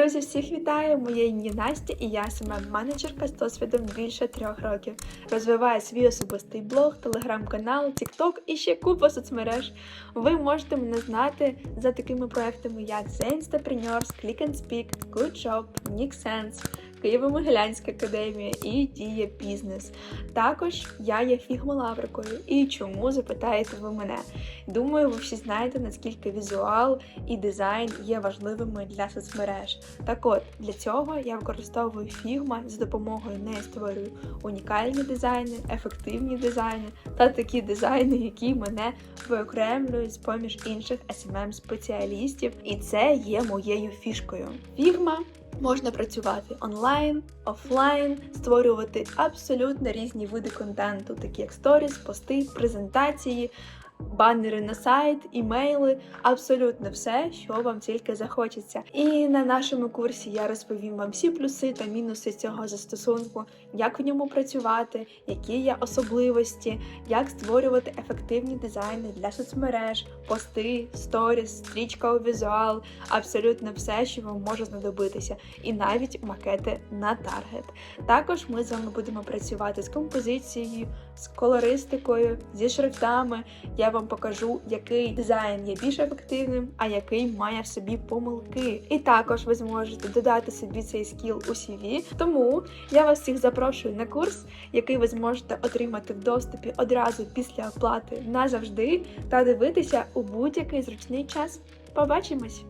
всіх вітаю! Моє ім'я Настя і я саме менеджерка з досвідом більше трьох років. Розвиваю свій особистий блог, телеграм-канал, тікток і ще купа соцмереж. Ви можете мене знати за такими проектами, як The Instapreneurs, Click and Speak, Good Job, NickSense, Києво-Могилянська академія і Дія Бізнес. Також я є фігмалаврикою. І чому запитаєте ви мене? Думаю, ви всі знаєте, наскільки візуал і дизайн є важливими для соцмереж. Так от, для цього я використовую Figma, з допомогою неї створюю унікальні дизайни, ефективні дизайни та такі дизайни, які мене виокремлюють з поміж інших smm спеціалістів і це є моєю фішкою. Figma Можна працювати онлайн, офлайн, створювати абсолютно різні види контенту, такі як сторіс, пости, презентації, банери на сайт, імейли, абсолютно все, що вам тільки захочеться. І на нашому курсі я розповім вам всі плюси та мінуси цього застосунку, як в ньому працювати, які є особливості, як створювати ефективні дизайни для соцмереж, пости, сторіс, стрічка у візуал, абсолютно все, що вам може знадобитися, і навіть макети на таргет. Також ми з вами будемо працювати з композицією, з колористикою, зі шрифтами. Я вам покажу, який дизайн є більш ефективним, а який має в собі помилки. І також ви зможете додати собі цей скіл у CV. Тому я вас всіх запрошую на курс, який ви зможете отримати в доступі одразу після оплати назавжди та дивитися у будь-який зручний час. Побачимось!